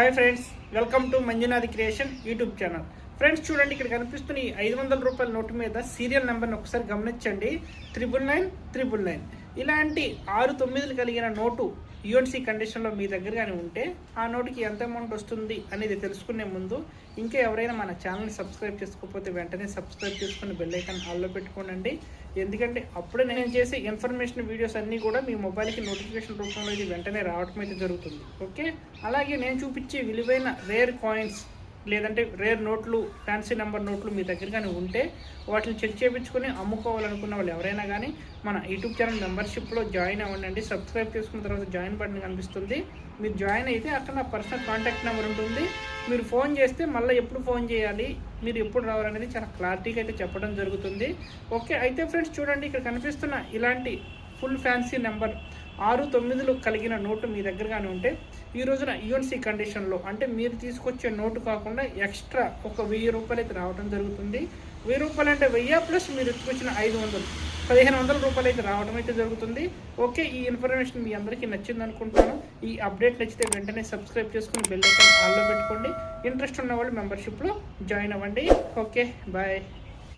Hi friends welcome to Manjunath creation YouTube channel friends చూడండి ఇక్కడ కనిపిస్తున్న ఈ ఐదు వందల రూపాయల నోటు మీద సీరియల్ నెంబర్ని ఒకసారి గమనించండి. Triple nine triple nine. ఇలాంటి ఆరు తొమ్మిదిలు కలిగిన నోటు యూఎన్సీ కండిషన్లో మీ దగ్గర కానీ ఉంటే ఆ నోటుకి ఎంత అమౌంట్ వస్తుంది అనేది తెలుసుకునే ముందు ఇంకా ఎవరైనా మన ఛానల్ని సబ్స్క్రైబ్ చేసుకోకపోతే వెంటనే సబ్స్క్రైబ్ చేసుకుని బెల్లైకాన్ ఐకాన్ ఆల్లో పెట్టుకోనండి. ఎందుకంటే అప్పుడే నేను చేసే ఇన్ఫర్మేషన్ వీడియోస్ అన్నీ కూడా మీ మొబైల్కి నోటిఫికేషన్ రూపంలో ఇది వెంటనే రావడం అయితే జరుగుతుంది. ఓకే? అలాగే నేను చూపించే విలువైన రేర్ కాయిన్స్ లేదంటే రేర్ నోట్లు ఫ్యాన్సీ నెంబర్ నోట్లు మీ దగ్గర కానీ ఉంటే వాటిని చెక్ చేయించుకొని అమ్ముకోవాలనుకున్న వాళ్ళు ఎవరైనా కానీ మన యూట్యూబ్ ఛానల్ మెంబర్షిప్లో జాయిన్ అవ్వండి సబ్స్క్రైబ్ చేసుకున్న తర్వాత జాయిన్ బటన్ కనిపిస్తుంది. మీరు జాయిన్ అయితే అక్కడ నా పర్సనల్ కాంటాక్ట్ నెంబర్ ఉంటుంది. మీరు ఫోన్ చేస్తే మళ్ళీ ఎప్పుడు ఫోన్ చేయాలి మీరు ఎప్పుడు రావాలనేది చాలా క్లారిటీగా అయితే చెప్పడం జరుగుతుంది. ఓకే అయితే ఫ్రెండ్స్ చూడండి ఇక్కడ కనిపిస్తున్న ఇలాంటి ఫుల్ ఫ్యాన్సీ నెంబర్ ఆరు తొమ్మిదిలు కలిగిన నోటు మీ దగ్గర కానీ ఉంటే ఈ రోజున యూఎన్సీ కండిషన్లో అంటే మీరు తీసుకొచ్చే నోటు కాకుండా ఎక్స్ట్రా ఒక వెయ్యి రూపాయలు అయితే రావడం జరుగుతుంది. వెయ్యి రూపాయలు అంటే వెయ్యి ప్లస్ మీరు ఎత్తుకొచ్చిన ఐదు వందలు పదిహేను వందల రూపాయలు అయితే రావడం అయితే జరుగుతుంది. ఓకే ఈ ఇన్ఫర్మేషన్ మీ అందరికీ నచ్చింది అనుకుంటాను ఈ అప్డేట్ నచ్చితే వెంటనే సబ్స్క్రైబ్ చేసుకుని బెల్ ఐకాన్ ఆల్లో పెట్టుకోండి. ఇంట్రెస్ట్ ఉన్న వాళ్ళు మెంబర్షిప్లో జాయిన్ అవ్వండి. Okay bye.